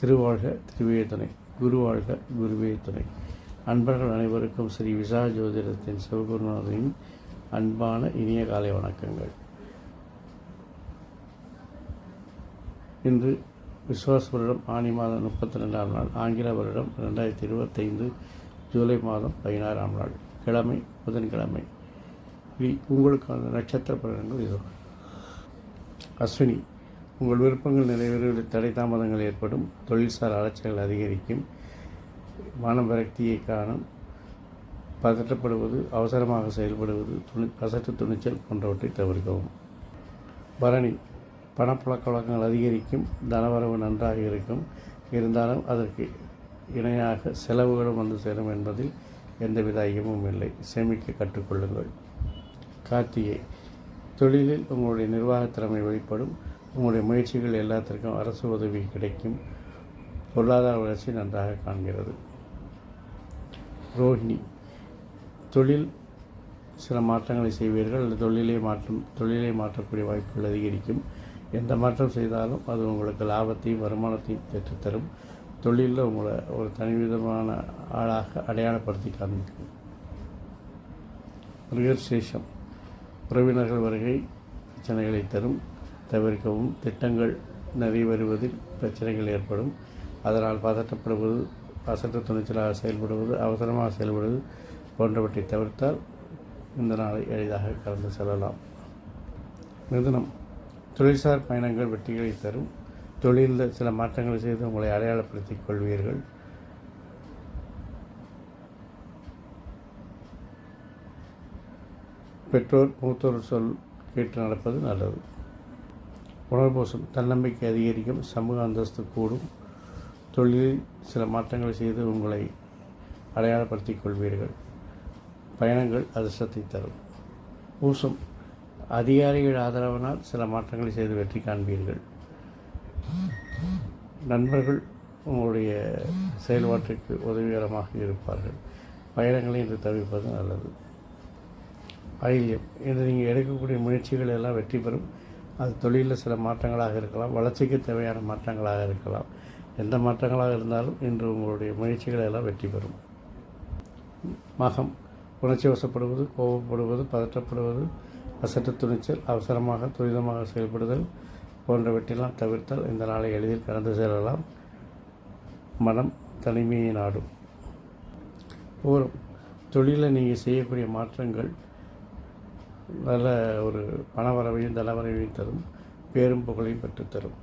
திருவாழ்க திருவேதனை குருவாழ்க குருவே துணை. அன்பர்கள் அனைவருக்கும் ஸ்ரீ விசா ஜோதிடத்தின் சிவகுருநாதரின் அன்பான இனிய காலை வணக்கங்கள். இன்று விஸ்வாஸ் வருடம் ஆனி மாதம் முப்பத்தி ரெண்டாம் நாள் ஆங்கில வருடம் ரெண்டாயிரத்தி இருபத்தைந்து ஜூலை மாதம் பதினாறாம் நாள் கிழமை புதன்கிழமை. உங்களுக்கான நட்சத்திர பலன்கள் இதோ. அஸ்வினி உங்கள் விருப்பங்கள் நிறைவேறுவதில் தடை தாமதங்கள் ஏற்படும் தொழில்சார் அலைச்சல்கள் அதிகரிக்கும் மன விரக்தியை காணும் பதற்றப்படுவது அவசரமாக செயல்படுவது துணி அசட்டு துணிச்சல் போன்றவற்றை தவிர்க்கவும். பரணி பணப்பழக்க வழக்கங்கள் அதிகரிக்கும் தனவரவு நன்றாக இருக்கும். இருந்தாலும் அதற்கு இணையாக செலவுகளும் வந்து சேரும் என்பதில் எந்தவித ஐயமும் இல்லை. சேமிக்க கற்றுக்கொள்ளுங்கள். கார்த்திகை தொழிலில் உங்களுடைய நிர்வாகத் திறமை வெளிப்படும். உங்களுடைய முயற்சிகள் எல்லாத்திற்கும் அரசு உதவி கிடைக்கும். பொருளாதார வளர்ச்சி நன்றாக காண்கிறது. ரோஹிணி தொழில் சில மாற்றங்களை செய்வீர்கள். அல்லது தொழிலை மாற்றும் தொழிலை மாற்றக்கூடிய வாய்ப்புகள் அதிகரிக்கும். எந்த மாற்றம் செய்தாலும் அது உங்களுக்கு லாபத்தையும் வருமானத்தையும் பெற்றுத்தரும். தொழிலில் உங்களை ஒரு தனிவிதமான ஆளாக அடையாளப்படுத்தி காண்பிக்கும் ரிகர்சேஷம் உறவினர்கள் வருகை பிரச்சனைகளை தரும் தவிர்க்கவும் திட்டங்கள் நிறைய வருவதில் பிரச்சனைகள் ஏற்படும். அதனால் பதட்டப்படுவது அசட்டு துணிச்சலாக செயல்படுவது அவசரமாக செயல்படுவது போன்றவற்றை தவிர்த்தால் இந்த நாளை எளிதாக கடந்து செல்லலாம். மிதுனம் தொழில்சார் பயணங்கள் வெற்றிகளை தரும் தொழிலில் சில மாற்றங்களை செய்து உங்களை அடையாளப்படுத்திக் கொள்வீர்கள். பெற்றோர் மூத்தோர் சொல் கேட்டு நடப்பது நல்லது. உணர்போசம் தன்னம்பிக்கை அதிகரிக்கும் சமூக அந்தஸ்து கூடும். தொழிலில் சில மாற்றங்களை செய்து உங்களை அடையாளப்படுத்திக் கொள்வீர்கள். பயணங்கள் அதிர்ஷ்டத்தை தரும். பூசம் அதிகாரிகள் ஆதரவினால் சில மாற்றங்களை செய்து வெற்றி காண்பீர்கள். நண்பர்கள் உங்களுடைய செயல்பாட்டிற்கு உதவிகரமாக இருப்பார்கள். பயணங்களை இன்று தவிர்ப்பது நல்லது. ஆயில்யம் இன்று நீங்கள் எடுக்கக்கூடிய முயற்சிகள் எல்லாம் வெற்றி பெறும். அது தொழிலில் சில மாற்றங்களாக இருக்கலாம். வளர்ச்சிக்கு தேவையான மாற்றங்களாக இருக்கலாம். எந்த மாற்றங்களாக இருந்தாலும் இன்று உங்களுடைய முயற்சிகள் எல்லாம் வெற்றி பெறும். மகம். உணர்ச்சி வசப்படுவது கோபப்படுவது பதற்றப்படுவது அசட்டு துணிச்சல் அவசரமாக துரிதமாக செயல்படுதல் போன்றவற்றெல்லாம் தவிர்த்தால் இந்த நாளை எளிதில் கடந்து செல்லலாம். மனம் தனிமையை நாடும். பூரம் தொழிலில் நீங்கள் செய்யக்கூடிய மாற்றங்கள் நல்ல ஒரு பணவரவையும் தனவரவையும் தரும் பேரும் புகழையும் பெற்றுத்தரும்.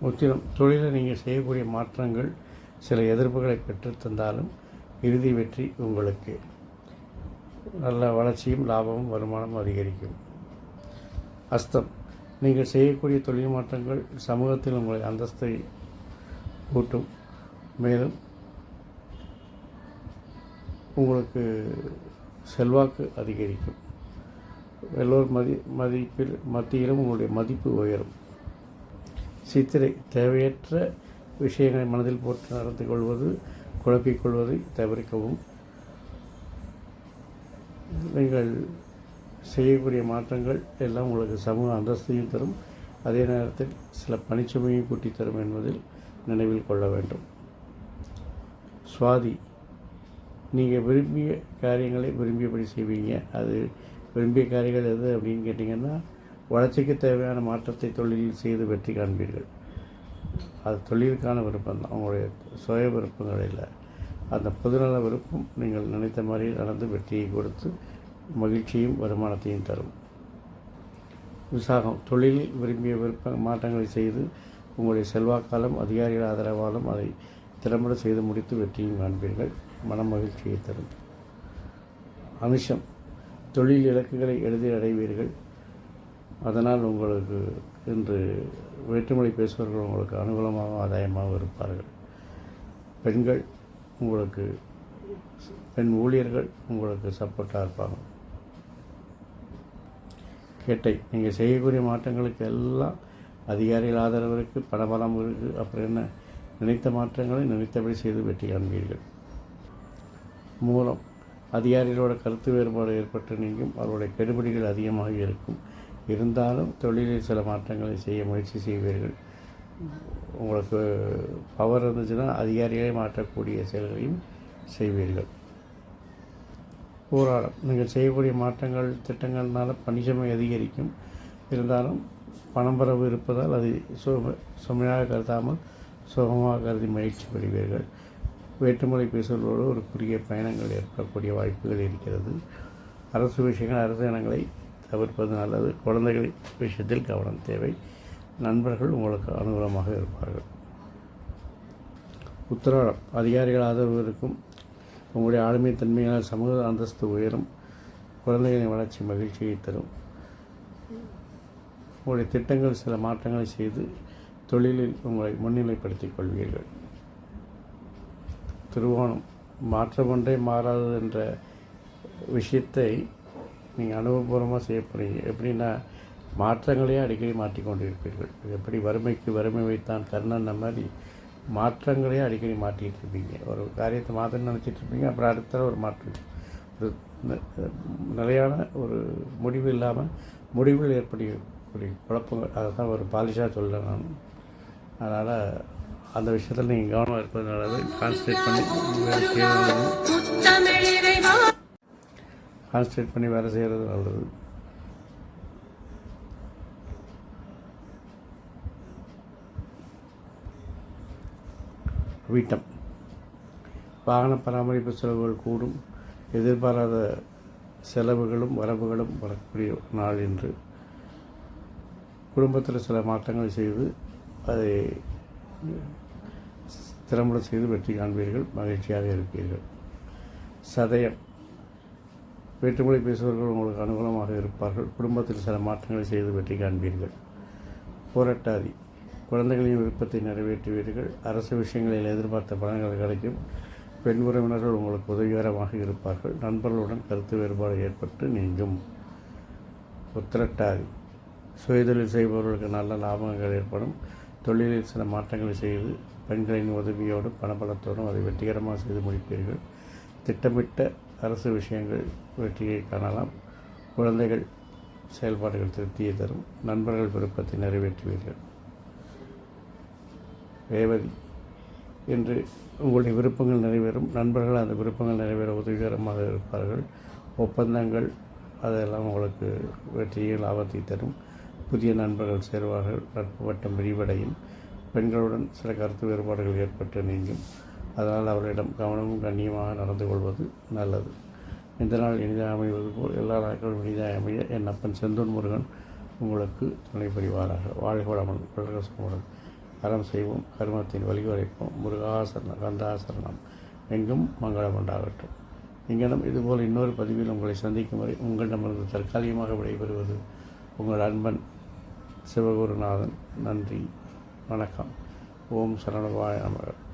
முற்றிலும் தொழிலில் நீங்கள் செய்யக்கூடிய மாற்றங்கள் சில எதிர்ப்புகளை பெற்றுத்தந்தாலும் இறுதி வெற்றி உங்களுக்கு. நல்ல வளர்ச்சியும் லாபமும் வருமானமும் அதிகரிக்கும். அஸ்தம். நீங்கள் செய்யக்கூடிய தொழில் மாற்றங்கள் சமூகத்தில் உங்களை அந்தஸ்தை கூட்டும் மேலும் உங்களுக்கு செல்வாக்கு அதிகரிக்கும். எல்லோர் மதி மதிப்பில் மத்தியிலும் உங்களுடைய மதிப்பு உயரும். சித்திரை தேவையற்ற விஷயங்களை மனதில் போட்டு நடந்து கொள்வது குழப்பிக்கொள்வதை தவிர்க்கவும். நீங்கள் செய்யக்கூடிய மாற்றங்கள் எல்லாம் உங்களுக்கு சமூக அந்தஸ்தையும் தரும். அதே நேரத்தில் சில பணிச்சுமையும் கூட்டி தரும் என்பதில் நினைவில் கொள்ள வேண்டும். சுவாதி நீங்கள் விரும்பிய காரியங்களை விரும்பியபடி செய்வீங்க. அது விரும்பிய காரியங்கள் எது அப்படின்னு கேட்டிங்கன்னா வளர்ச்சிக்கு தேவையான மாற்றத்தை தொழிலில் செய்து வெற்றி காண்பீர்கள். அது தொழிலுக்கான விருப்பம் தான். உங்களுடைய சுய விருப்பங்கள் இல்லை. அந்த பொதுநல விருப்பம் நீங்கள் நினைத்த மாதிரி நடந்து வெற்றியை கொடுத்து மகிழ்ச்சியும் வருமானத்தையும் தரும். உற்சாகம் தொழிலில் விரும்பிய விருப்ப மாற்றங்களை செய்து உங்களுடைய செல்வாக்காலும் அதிகாரிகள் ஆதரவாலும் அதை திறம்பட செய்து முடித்து வெற்றியும் காண்பீர்கள். மன மகிழ்ச்சியை தரும். அனுஷம் தொழில் இலக்குகளை எளிதில் அடைவீர்கள். அதனால் உங்களுக்கு இன்று வேற்றுமொழி பேசுபவர்கள் உங்களுக்கு அனுகூலமாக ஆதாயமாக இருப்பார்கள். பெண்கள் உங்களுக்கு பெண் ஊழியர்கள் உங்களுக்கு சப்போர்ட்டாக இருப்பாங்க. கேட்டை. நீங்கள் செய்யக்கூடிய மாற்றங்களுக்கு எல்லாம் அதிகாரிகள் ஆதரவு இருக்குது பணபலம் இருக்குது அப்புறம் என்ன? நினைத்த மாற்றங்களை நினைத்தபடி செய்து வெற்றி காண்பீர்கள். மூலம் அதிகாரிகளோட கருத்து வேறுபாடு ஏற்பட்டு நீங்கும் அவருடைய கெடுபிடிகள் அதிகமாக இருக்கும். இருந்தாலும் தொழிலில் சில மாற்றங்களை செய்ய முயற்சி செய்வீர்கள். உங்களுக்கு பவர் இருந்துச்சுன்னா அதிகாரிகளை மாற்றக்கூடிய செயல்களையும் செய்வீர்கள். போராடும். நீங்கள் செய்யக்கூடிய மாற்றங்கள் திட்டங்கள்னால பணிசுமை அதிகரிக்கும். இருந்தாலும் பணம் பரவு இருப்பதால் அது சும சுமையாக கருதாமல் சுகமாக கருதி மகிழ்ச்சி பெறுவீர்கள். வேற்றுமொழி பேசுவதோடு ஒரு குறுகிய பயணங்கள் ஏற்படக்கூடிய வாய்ப்புகள் இருக்கிறது. அரசு விஷயங்கள் அரசு இனங்களை தவிர்ப்பது நல்லது. குழந்தைகள் விஷயத்தில் கவனம் தேவை. நண்பர்கள் உங்களுக்கு அனுகூலமாக இருப்பார்கள். உத்தரவாதம் அதிகாரிகள் ஆதரவு இருக்கும். உங்களுடைய ஆளுமை தன்மையால் சமூக அந்தஸ்து உயரும். குழந்தைகளின் வளர்ச்சி மகிழ்ச்சியை தரும். உங்களுடைய திட்டங்கள் சில மாற்றங்களை செய்து தொழிலில் உங்களை முன்னிலைப்படுத்திக் கொள்வீர்கள். திருவோணம் மாற்றம் ஒன்றே மாறாதது என்ற விஷயத்தை நீங்கள் அனுபவபூர்வமாக செய்ய போகிறீங்க எப்படின்னா மாற்றங்களையே அடிக்கடி மாற்றிக்கொண்டிருப்பீர்கள் எப்படி வறுமைக்கு வறுமை வைத்தான் கர்ணன் மாதிரி மாற்றங்களையே அடிக்கடி மாற்றிட்டு இருப்பீங்க ஒரு காரியத்தை மாற்றணும்னு நினச்சிட்டு இருப்பீங்க அப்புறம் அடுத்த ஒரு மாற்றம். ஒரு நிலையான ஒரு முடிவு இல்லாமல் முடிவில் ஏற்படக்கூடிய குழப்பங்கள். அதை தான் ஒரு பாலிஷாக சொல்கிறேன் நான். அதனால் அந்த விஷயத்தில் நீங்கள் கவனமாக இருப்பது நல்லது. கான்சன்ட்ரேட் பண்ணி கான்சன்ட்ரேட் பண்ணி வேலை செய்கிறது நல்லது. வீட்டம். வாகன பராமரிப்பு செலவுகள் கூடும். எதிர்பாராத செலவுகளும் வரவுகளும் வரக்கூடிய நாள் என்று குடும்பத்தில் சில மாற்றங்களை செய்து அதை திறம்பட செய்து வெற்றி காண்பீர்கள் மகிழ்ச்சியாக இருப்பீர்கள். சதயம். வேற்றுமொழி பேசுபவர்கள் உங்களுக்கு அனுகூலமாக இருப்பார்கள். குடும்பத்தில் சில மாற்றங்களை செய்து வெற்றி காண்பீர்கள். போராட்டாதி குழந்தைகளின் விருப்பத்தை நிறைவேற்றுவீர்கள். அரசு விஷயங்களில் எதிர்பார்த்த பலன்கள் கிடைக்கும். பெண் உறவினர்கள் உங்களுக்கு உதவிகரமாக இருப்பார்கள். நண்பர்களுடன் கருத்து வேறுபாடு ஏற்பட்டு நீங்கும். உத்திரட்டாதி. சுயதொழில் செய்பவர்களுக்கு நல்ல லாபங்கள் ஏற்படும். தொழிலில் சில மாற்றங்களை செய்து பெண்களின் உதவியோடு பணபலத்தோடும் அதை வெற்றிகரமாக செய்து முடிப்பீர்கள். திட்டமிட்ட அரசு விஷயங்கள் வெற்றியை காணலாம். குழந்தைகள் செயல்பாடுகள் திருப்தியை தரும். நண்பர்கள் விருப்பத்தை நிறைவேற்றுவீர்கள். ரேவதி என்று உங்களுடைய விருப்பங்கள் நிறைவேறும். நண்பர்கள் அந்த விருப்பங்கள் நிறைவேற உதவிகரமாக இருப்பார்கள். ஒப்பந்தங்கள் அதெல்லாம் உங்களுக்கு வெற்றியை லாபத்தை தரும். புதிய நண்பர்கள் சேர்வார்கள். நட்பு வட்டம் விரிவடையும். பெண்களுடன் சில கருத்து வேறுபாடுகள் ஏற்பட்டு நீங்கும். அதனால் அவர்களிடம் கவனமும் கண்ணியமாக நடந்து கொள்வது நல்லது. இந்த நாள் இனிதாக அமைவது போல் எல்லா நாட்களும் இனிதாக அமைய என் அப்பன் செந்தூர் முருகன் உங்களுக்கு துணை புரிவாராக. வாழ்க வளமுடன் பிரகசமுடன் அறம் செய்வோம் கர்மத்தின் வழிவரைப்போம். முருகாசரணம் கந்தாசரணம் எங்கும் மங்களம் உண்டாகட்டும். இங்கனம் இதுபோல் இன்னொரு பதிவில் உங்களை சந்திக்கும் வரை உங்களிடமிருந்து தற்காலிகமாக விடைபெறுவது உங்கள் அன்பன் சிவகுருநாதன். நன்றி வணக்கம். ஓம் சரணவாய நமக.